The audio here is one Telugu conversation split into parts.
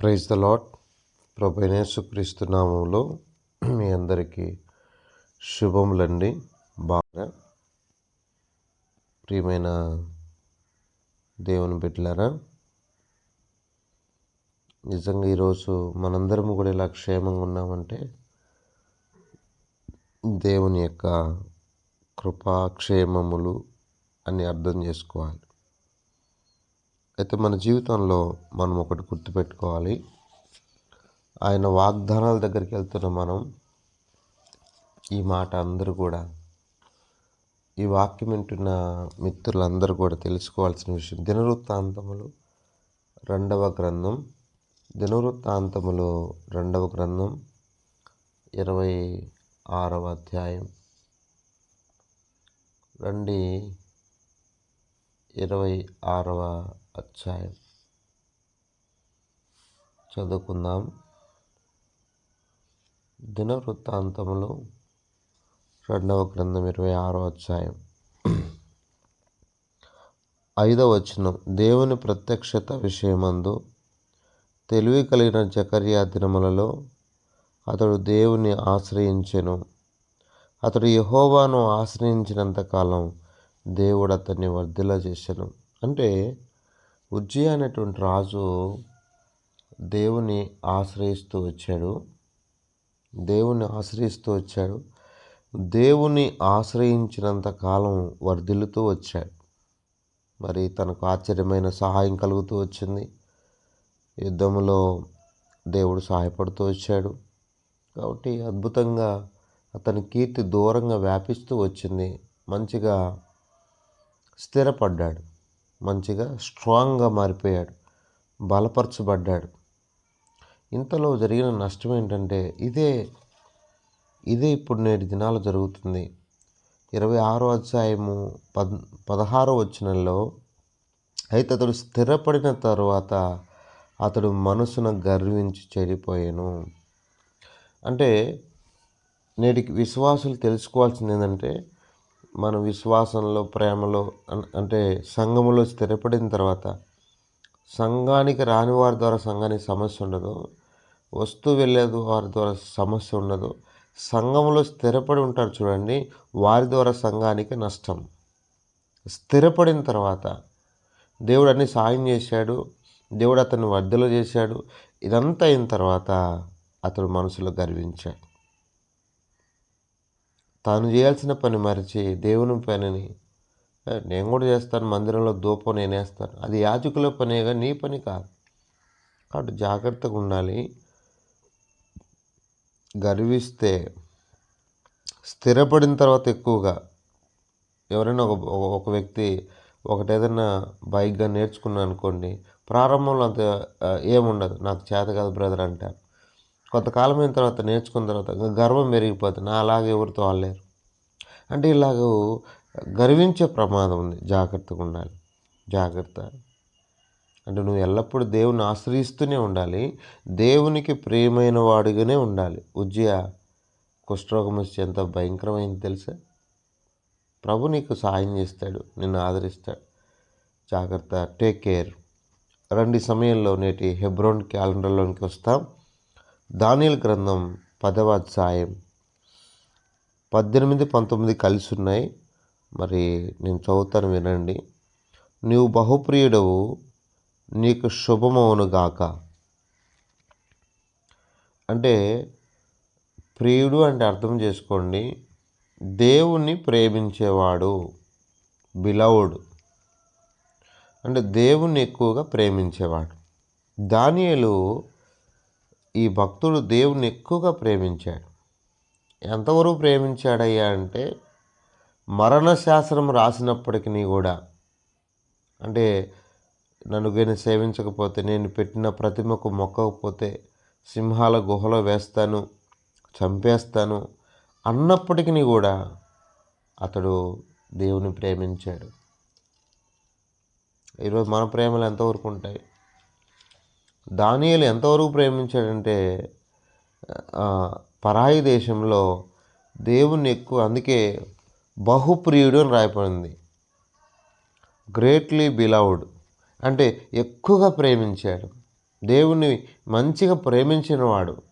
ప్రైజ్ ద లాట్ ప్రభైనేసుక్రీస్తు నామంలో మీ అందరికీ శుభములండి. బాగా ప్రియమైన దేవుని బిడ్డలారా నిజంగా ఈరోజు మనందరం కూడా ఇలా క్షేమంగా ఉన్నామంటే దేవుని యొక్క కృపాక్షేమములు అని అర్థం చేసుకోవాలి. అయితే మన జీవితంలో మనం ఒకటి గుర్తుపెట్టుకోవాలి. ఆయన వాగ్దానాల దగ్గరికి వెళ్తున్న మనం ఈ మాట అందరూ కూడా ఈ వాక్యం వింటున్న మిత్రులందరూ కూడా తెలుసుకోవాల్సిన విషయం. దినవృత్తాంతములు రెండవ గ్రంథం. దినవృత్తాంతములు రెండవ గ్రంథం ఇరవై ఆరవ అధ్యాయం. రండి. ఇరవై ఆరవ అధ్యాయం. చదువుకుందాం. దినవృత్తాంతములు రెండవ గ్రంథం ఇరవై ఆరో అధ్యాయం. ఐదవ వచనం. దేవుని ప్రత్యక్షత విషయమందు తెలివి కలిగిన జకర్యా దినములలో అతడు దేవుని ఆశ్రయించెను. అతడు యహోవాను ఆశ్రయించినంతకాలం దేవుడు అతన్ని వర్ధిలా చేశాను అంటే ఉజ్జయ అనేటువంటి రాజు దేవుని ఆశ్రయిస్తూ వచ్చాడు. దేవుని ఆశ్రయిస్తూ వచ్చాడు. దేవుని ఆశ్రయించినంత కాలం వర్ధిల్లుతూ వచ్చాడు. మరి తనకు ఆశ్చర్యమైన సహాయం కలుగుతూ వచ్చింది. యుద్ధంలో దేవుడు సహాయపడుతూ వచ్చాడు. కాబట్టి అద్భుతంగా అతని కీర్తి దూరంగా వ్యాపిస్తూ వచ్చింది. మంచిగా స్థిరపడ్డాడు. మంచిగా స్ట్రాంగ్గా మారిపోయాడు. బలపరచబడ్డాడు. ఇంతలో జరిగిన నష్టం ఏంటంటే ఇదే ఇదే ఇప్పుడు నేటి దినాలు జరుగుతుంది. ఇరవై ఆరో అధ్యాయము పద్ పదహారో వచ్చినలో అయితే అతడు స్థిరపడిన తర్వాత అతడు మనసును గర్వించి చెడిపోయాను. అంటే నేటికి విశ్వాసులు తెలుసుకోవాల్సింది ఏంటంటే మన విశ్వాసంలో ప్రేమలో అంటే సంఘములో స్థిరపడిన తర్వాత సంఘానికి రాని వారి ద్వారా సంఘానికి సమస్య ఉండదు. వస్తూ వెళ్ళే వారి ద్వారా సమస్య ఉండదు. సంఘంలో స్థిరపడి ఉంటారు చూడండి వారి ద్వారా సంఘానికి నష్టం. స్థిరపడిన తర్వాత దేవుడు అన్ని సాయం చేశాడు దేవుడు అతన్ని వర్ధలు చేశాడు. ఇదంతా అయిన తర్వాత అతడు మనసులో గర్వించాడు. తాను చేయాల్సిన పని మరిచి దేవుని పనిని నేను కూడా చేస్తాను మందిరంలో దూపం నేను వేస్తాను అది యాజకుల పనేగా నీ పని కాదు. కాబట్టి జాగ్రత్తగా ఉండాలి. గర్విస్తే స్థిరపడిన తర్వాత ఎక్కువగా ఎవరైనా ఒక ఒక వ్యక్తి ఒకటి ఏదైనా బైక్గా నేర్చుకున్నా అనుకోండి ప్రారంభంలో అంత ఏముండదు. నాకు చేత కాదు బ్రదర్ అంటారు. కొంతకాలమైన తర్వాత నేర్చుకున్న తర్వాత గర్వం పెరిగిపోతుంది. నా అలాగే ఎవరితో వాళ్ళలేరు అంటే ఇలాగ గర్వించే ప్రమాదం ఉంది. జాగ్రత్తగా ఉండాలి. జాగ్రత్త. అంటే నువ్వు ఎల్లప్పుడూ దేవుని ఆశ్రయిస్తూనే ఉండాలి. దేవునికి ప్రియమైన వాడుగానే ఉండాలి. ఉజ్జయ కుష్ఠరోగం వచ్చి ఎంత భయంకరమైంది తెలుసా? ప్రభు నీకు సాయం చేస్తాడు. నిన్ను ఆదరిస్తాడు. జాగ్రత్త. Take care. రెండు సమయంలో నేటి హెబ్రోన్ క్యాలెండర్లోనికి వస్తాం. దానియల్ గ్రంథం పదవ అధ్యాయం పద్దెనిమిది పంతొమ్మిది కలిసి ఉన్నాయి మరి నేను చదువుతాను వినండి. నీవు బహుప్రియుడవు నీకు శుభమవును గాక. అంటే ప్రియుడు అంటే అర్థం చేసుకోండి. దేవుణ్ణి ప్రేమించేవాడు బిలవుడు. అంటే దేవుణ్ణి ఎక్కువగా ప్రేమించేవాడు. దానియలు ఈ భక్తుడు దేవుణ్ణి ఎక్కువగా ప్రేమించాడు. ఎంతవరకు ప్రేమించాడయ్యా అంటే మరణశాస్త్రం రాసినప్పటికీ కూడా. అంటే నన్ను నేను సేవించకపోతే నేను పెట్టిన ప్రతిమకు మొక్కకపోతే సింహాల గుహలో వేస్తాను చంపేస్తాను అన్నప్పటికీ కూడా అతడు దేవుని ప్రేమించాడు. ఈరోజు మన ప్రేమలు ఎంతవరకు ఉంటాయి? దానియలు ఎంతవరకు ప్రేమించాడంటే పరాయి దేశంలో దేవుణ్ణి ఎక్కువ అందుకే బహుప్రియుడు అని రాయపడింది గ్రేట్లీ బిలౌడ్ అంటే ఎక్కువగా ప్రేమించాడు. దేవుణ్ణి మంచిగా ప్రేమించినవాడు.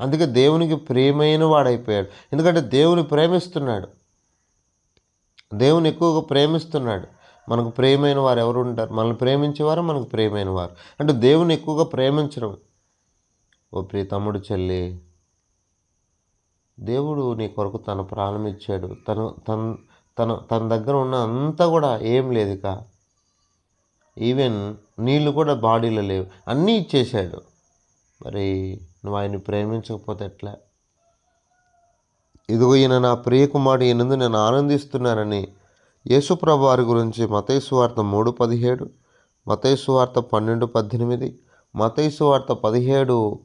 అందుకే దేవునికి ప్రియమైన వాడైపోయాడు. ఎందుకంటే దేవుని ప్రేమిస్తున్నాడు. దేవుని ఎక్కువగా ప్రేమిస్తున్నాడు. మనకు ప్రేమైన వారు ఎవరు ఉంటారు? మనల్ని ప్రేమించేవారు మనకు ప్రేమైన వారు. అంటే దేవుని ఎక్కువగా ప్రేమించడం. ఓ ప్రియ తమ్ముడు చెల్లి దేవుడు నీ కొరకు తన ప్రాణం ఇచ్చాడు. తను తన తన తన దగ్గర ఉన్న అంతా కూడా ఏం లేదు ఇక ఈవెన్ నీళ్ళు కూడా బాడీలో లేవు. అన్నీ ఇచ్చేశాడు. మరి నువ్వు ఆయన్ని ప్రేమించకపోతే ఎట్లా? ఇదిగో ఈయన నా ప్రియకుమారుడు ఈయనందు నేను ఆనందిస్తున్నానని యేసుప్రభు వారి గురించి మతైసు వార్త మూడు పదిహేడు మతైసు వార్త పన్నెండు పద్దెనిమిది మతైసు వార్త పదిహేడు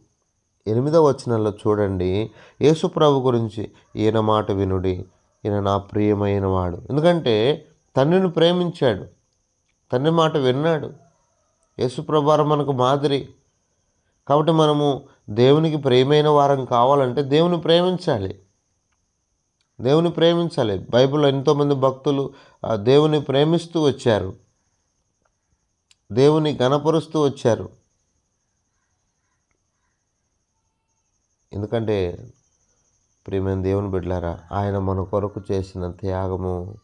ఎనిమిదవ వచనంలో చూడండి. యేసుప్రభు గురించి ఈయన మాట వినుడి. ఈయన నా ప్రియమైన వాడు ఎందుకంటే తండ్రిని ప్రేమించాడు. తండ్రి మాట విన్నాడు. యేసుప్రభు మనకు మాదిరి. కాబట్టి మనము దేవునికి ప్రియమైన వారం కావాలంటే దేవుని ప్రేమించాలి. దేవుని ప్రేమించాలి. బైబిల్లో ఎంతోమంది భక్తులు దేవుని ప్రేమిస్తూ వచ్చారు. దేవుని గణపరుస్తూ వచ్చారు. ఎందుకంటే ప్రేమైన దేవుని బిడ్డలారా ఆయన మన కొరకు చేసిన త్యాగము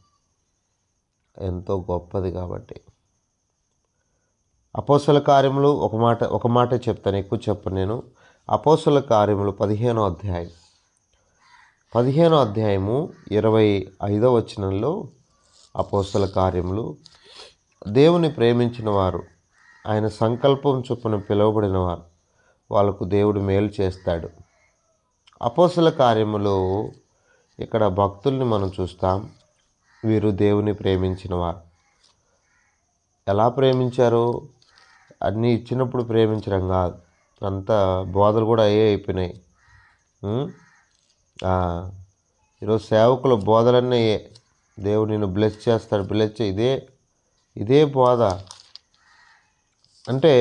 ఎంతో గొప్పది కాబట్టి. అపోసల కార్యములు ఒక మాట ఒక మాట చెప్తాను ఎక్కువ చెప్పను నేను. అపోసల కార్యములు పదిహేనో అధ్యాయం. పదిహేనో అధ్యాయము ఇరవై ఐదో వచనంలో అపోస్తల కార్యములు. దేవుని ప్రేమించిన వారు ఆయన సంకల్పం చొప్పున పిలువబడిన వారు వాళ్ళకు దేవుడు మేలు చేస్తాడు. అపోసల కార్యములో ఇక్కడ భక్తుల్ని మనం చూస్తాం. వీరు దేవుని ప్రేమించిన వారు. ఎలా ప్రేమించారు అన్నీ ఇచ్చినప్పుడు ప్రేమించడం కాదు. అంతా బోధలు కూడా అయ్యే అయిపోయినాయి. ఈరోజు సేవకుల బోధలన్నీ దేవుడు నేను బ్లెస్ చేస్తాడు బ్లెస్ ఇదే ఇదే బోధ. అంటే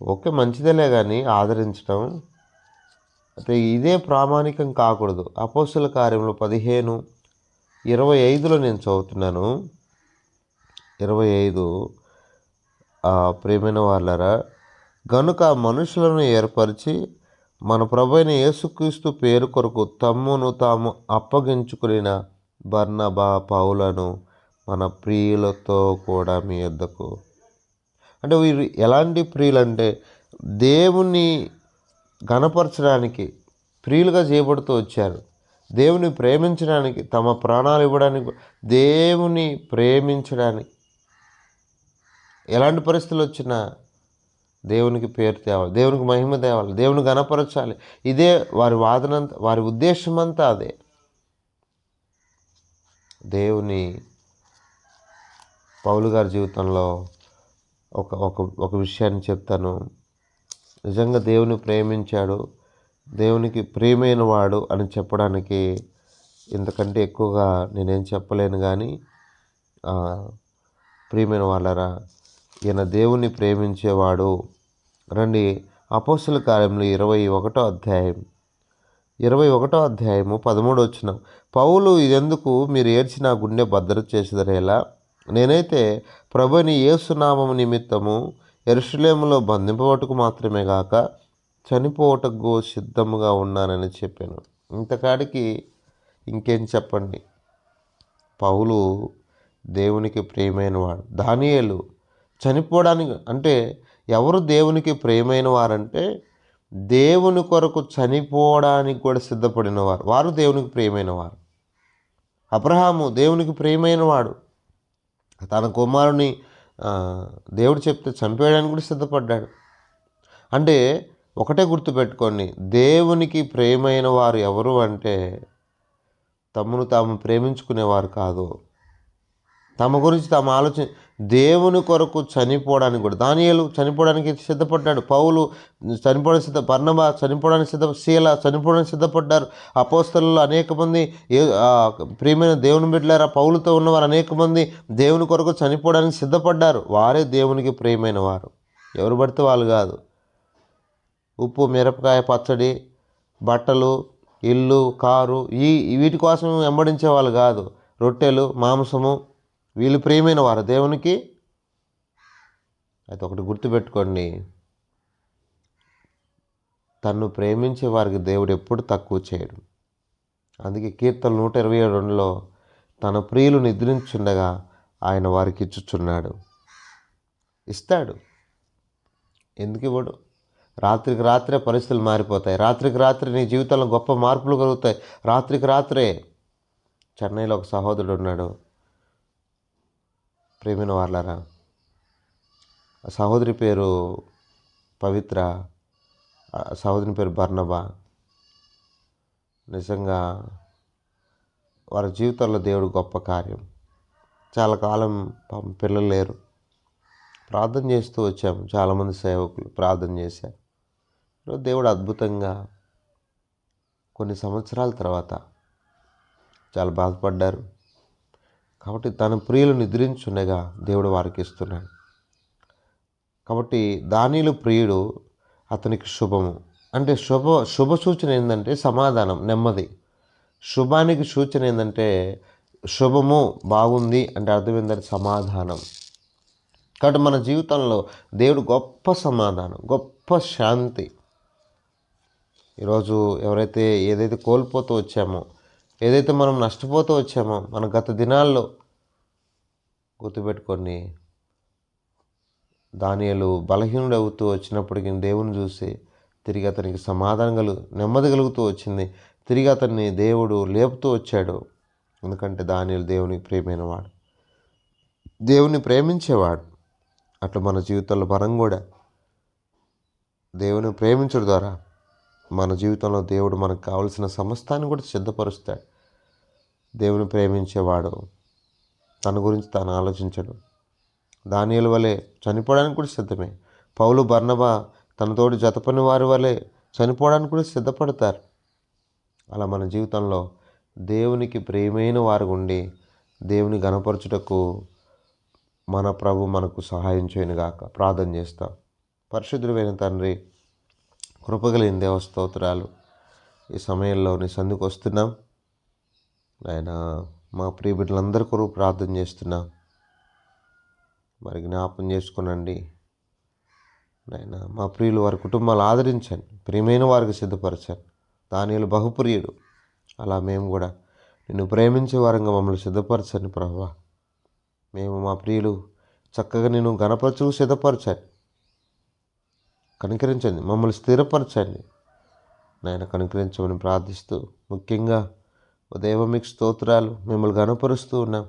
ఓకే మంచిదేలే కానీ ఆదరించడం అయితే ఇదే ప్రామాణికం కాకూడదు. అపోస్తుల కార్యంలో పదిహేను ఇరవై ఐదులో నేను చదువుతున్నాను. ఇరవై ఐదు ప్రేమైన వాళ్ళరా గనుక మనుషులను ఏర్పరిచి మన ప్రభైన యేసుక్రీస్తు పేరు కొరకు తమ్మును తాము అప్పగించుకునిన బర్ణబా పావులను మన ప్రియులతో కూడా మీ యొద్దకు. అంటే వీరు ఎలాంటి ప్రియులంటే దేవుని గణపరచడానికి ప్రియులుగా చేయబడుతూ వచ్చారు. దేవుని ప్రేమించడానికి తమ ప్రాణాలు ఇవ్వడానికి దేవుని ప్రేమించడానికి. ఎలాంటి పరిస్థితులు వచ్చినా దేవునికి పేరు తేవాలి దేవునికి మహిమ తేవాలి దేవుని గణపరచాలి ఇదే వారి వాదన వారి ఉద్దేశం అంతా అదే. దేవుని పౌలు గారి జీవితంలో ఒక ఒక ఒక విషయాన్ని చెప్తాను. నిజంగా దేవుని ప్రేమించాడు దేవునికి ప్రియమైన వాడు అని చెప్పడానికి ఇంతకంటే ఎక్కువగా నేనేం చెప్పలేను కానీ ప్రియమైన వాళ్ళరా ఈయన దేవుని ప్రేమించేవాడు. రండి అపోస్తుల కార్యంలో ఇరవై ఒకటో అధ్యాయం. ఇరవై ఒకటో అధ్యాయము పదమూడు వచ్చిన పౌలు ఇదెందుకు మీరు ఏడ్చి నా గుండె భద్రత చేసేదరేలా? నేనైతే ప్రభుని యేసునామము నిమిత్తము ఎరుషులేములో బంధింపబట్టుకు మాత్రమే గాక చనిపోవటకు సిద్ధముగా ఉన్నానని చెప్పాను. ఇంతకాడికి ఇంకేం చెప్పండి? పౌలు దేవునికి ప్రియమైన వాడు దానియేలు చనిపోవడానికి అంటే ఎవరు దేవునికి ప్రియమైన వారంటే దేవుని కొరకు చనిపోవడానికి కూడా సిద్ధపడిన వారు. వారు దేవునికి ప్రియమైన వారు. అబ్రహాము దేవునికి ప్రియమైన వాడు. తన కుమారుని దేవుడు చెప్తే చంపేయడానికి కూడా సిద్ధపడ్డాడు. అంటే ఒకటే గుర్తుపెట్టుకోండి దేవునికి ప్రేమైన వారు ఎవరు అంటే తమను తాము ప్రేమించుకునేవారు కాదు. తమ గురించి తాము ఆలోచన దేవుని కొరకు చనిపోవడానికి కూడా దానియలు చనిపోవడానికి సిద్ధపడ్డాడు. పౌలు చనిపోవడానికి సిద్ధ బర్ణబా చనిపోవడానికి సిద్ధ శీల చనిపోవడానికి సిద్ధపడ్డారు. అపోస్తలలో అనేక మంది ప్రియమైన దేవుని బిడ్డలారా పౌలుతో ఉన్నవారు అనేక మంది దేవుని కొరకు చనిపోవడానికి సిద్ధపడ్డారు. వారే దేవునికి ప్రియమైన వారు. ఎవరు పడితే వాళ్ళు కాదు. ఉప్పు మిరపకాయ పచ్చడి బట్టలు ఇల్లు కారు ఈ వీటి కోసం వెంబడించే వాళ్ళు కాదు. రొట్టెలు మాంసము వీళ్ళు ప్రియమైన వారు దేవునికి. అయితే ఒకటి గుర్తుపెట్టుకోండి. తన్ను ప్రేమించే వారికి దేవుడు ఎప్పుడు తక్కువ చేయడు. అందుకే కీర్తన నూట ఇరవై రెండులో తన ప్రియులు నిద్రించుండగా ఆయన వారికి ఇచ్చుచున్నాడు. ఇస్తాడు. ఎందుకు ఇవ్వడు? రాత్రికి రాత్రే పరిస్థితులు మారిపోతాయి. రాత్రికి రాత్రి నీ జీవితంలో గొప్ప మార్పులు కలుగుతాయి. రాత్రికి రాత్రే చెన్నైలో ఒక సహోదరుడు ఉన్నాడు. ప్రేమిన వాళ్ళరా ఆ సహోదరి పేరు పవిత్ర సహోదరి పేరు బర్ణబా నిజంగా వారి జీవితంలో దేవుడు గొప్ప కార్యం. చాలా కాలం పిల్లలు లేరు. ప్రార్థన చేస్తూ వచ్చాము. చాలామంది సేవకులు ప్రార్థన చేశారు. దేవుడు అద్భుతంగా కొన్ని సంవత్సరాల తర్వాత చాలా బాధపడ్డారు. కాబట్టి తన ప్రియులు నిద్రించుండగా దేవుడు వారికి ఇస్తున్నాడు. కాబట్టి దానిలు ప్రియుడు అతనికి శుభము. అంటే శుభ శుభ సూచన ఏంటంటే సమాధానం నెమ్మది. శుభానికి సూచన ఏంటంటే శుభము బాగుంది అంటే అర్థం ఏంటంటే సమాధానం. కాబట్టి మన జీవితంలో దేవుడు గొప్ప సమాధానం గొప్ప శాంతి. ఈరోజు ఎవరైతే ఏదైతే కోల్పోతూ వచ్చామో ఏదైతే మనం నష్టపోతూ వచ్చామో మన గత దినాల్లో గుర్తుపెట్టుకొని దానియలు బలహీనుడు అవుతూ వచ్చినప్పటికీ దేవుని చూసి తిరిగి అతనికి సమాధానం కలుగు నెమ్మది కలుగుతూ వచ్చింది. తిరిగి అతన్ని దేవుడు లేపుతూ వచ్చాడు. ఎందుకంటే దానియలు దేవునికి ప్రేమైనవాడు దేవుని ప్రేమించేవాడు. అట్లా మన జీవితంలో మనం కూడా దేవుని ప్రేమించడం ద్వారా మన జీవితంలో దేవుడు మనకు కావలసిన సమస్తాన్ని కూడా సిద్ధపరుస్తాడు. దేవుని ప్రేమించేవాడు. తన గురించి తాను ఆలోచించడు. దానియల వలె చనిపోవడానికి కూడా సిద్ధమే. పౌలు బర్ణబా తనతోటి జతపని వారి వలె చనిపోవడానికి కూడా సిద్ధపడతారు. అలా మన జీవితంలో దేవునికి ప్రేమైన వారు ఉండి దేవుని గణపరచుటకు మన ప్రభు మనకు సహాయం చేయను గాక. ప్రార్థన చేస్తాం. పరిశుద్ధుడైన తండ్రి కృపగలిగిన దేవ స్తోత్రాలు. ఈ సమయంలో నీ సందుకు వస్తున్నాం. ఆయన మా ప్రియ బిడ్డలందరి కొరకు ప్రార్థన చేస్తున్నా. మరి జ్ఞాపం చేసుకునండి. నాయన మా ప్రియులు వారి కుటుంబాలు ఆదరించండి. ప్రియమైన వారికి సిద్ధపరచండి. దానిలో బహుప్రియుడు. అలా మేము కూడా నిన్ను ప్రేమించే వారంగా మమ్మల్ని సిద్ధపరచండి ప్రభా. మేము మా ప్రియులు చక్కగా నేను గణపరచు సిద్ధపరచండి. కనికరించండి. మమ్మల్ని స్థిరపరచండి. నాయన కనుకరించమని ప్రార్థిస్తూ ముఖ్యంగా ఓ దేవ మీకు స్తోత్రాలు. మిమ్మల్ని గనపరుస్తూ ఉన్నాం.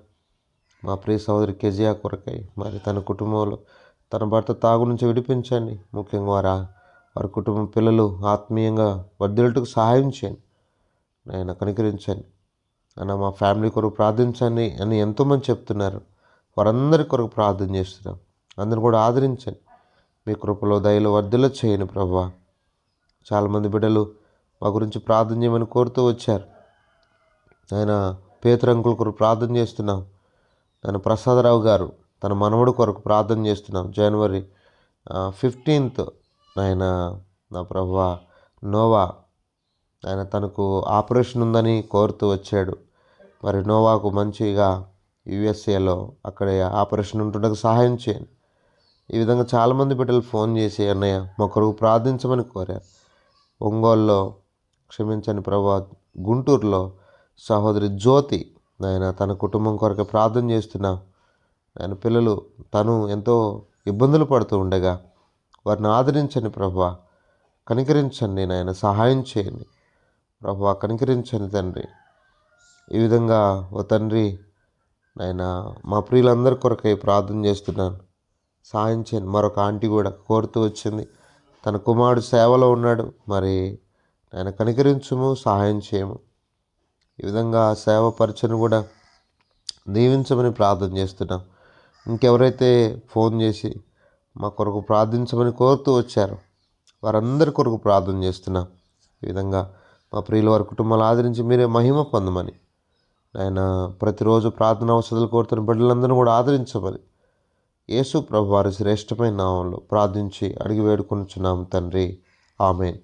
మా ప్రియ సహోదరి కెజియా కొరకై మరి తన కుటుంబంలో తన భర్త తాగు నుంచి విడిపించండి. ముఖ్యంగా వారి వారి కుటుంబ పిల్లలు ఆత్మీయంగా వర్ధులకు సహాయం చేయండి. నాయన కనికరించండి. అన్న మా ఫ్యామిలీ కొరకు ప్రార్థించండి అని ఎంతోమంది చెప్తున్నారు. వారందరి కొరకు ప్రార్థన చేస్తున్నాం. అందరు కూడా ఆదరించండి. మీ కృపలో దయలో వర్ధిల్ల చేయండి ప్రభా. చాలామంది బిడ్డలు మా గురించి ప్రార్థన చేయమని కోరుతూ వచ్చారు. ఆయన పేతురంకుల కొరకు ప్రార్థన చేస్తున్నాం. ఆయన ప్రసాదరావు గారు తన మనవడు కొరకు ప్రార్థన చేస్తున్నాం. జనవరి ఫిఫ్టీన్త్ ఆయన నా ప్రభు నోవా ఆయన తనకు ఆపరేషన్ ఉందని కోరుతూ వచ్చాడు. మరి నోవాకు మంచిగా యుఎస్ఏలో అక్కడ ఆపరేషన్ ఉంటుండగా సహాయం చేయండి. ఈ విధంగా చాలామంది బిడ్డలు ఫోన్ చేసి అన్నయ్య మా కొరకు ప్రార్థించమని కోరారు. ఒంగోలులో క్షమించని ప్రభా గుంటూరులో సహోదరి జ్యోతి ఆయన తన కుటుంబం కొరకు ప్రార్థన చేస్తున్నా ఆయన పిల్లలు తను ఎంతో ఇబ్బందులు పడుతూ ఉండగా వారిని ఆదరించండి ప్రభా కనికరించండి నాయన సహాయం చేయండి ప్రభా కనికరించండి తండ్రి. ఈ విధంగా ఓ తండ్రి నాయన మా ప్రియులందరి కొరకై ప్రార్థన చేస్తున్నాను. సహాయం చేయండి. మరొక ఆంటీ కూడా కోరుతూ వచ్చింది. తన కుమారుడు సేవలో ఉన్నాడు. మరి ఆయన కనికరించుము సహాయం చేయము. ఈ విధంగా సేవ పరిచయం కూడా దీవించమని ప్రార్థన చేస్తున్నాం. ఇంకెవరైతే ఫోన్ చేసి మా కొరకు ప్రార్థించమని కోరుతూ వచ్చారు వారందరి కొరకు ప్రార్థన చేస్తున్నాం. ఈ విధంగా మా ప్రియుల వారి కుటుంబాలు ఆదరించి మీరే మహిమ పొందమని. ఆయన ప్రతిరోజు ప్రార్థన అవసరాలు కోరుతున్న బిడ్డలందరూ కూడా ఆదరించమని. యేసు ప్రభు వారి శ్రేష్టమైన నామంలో ప్రార్థించి అడిగి వేడుకొనుచున్నాం తండ్రి. ఆమె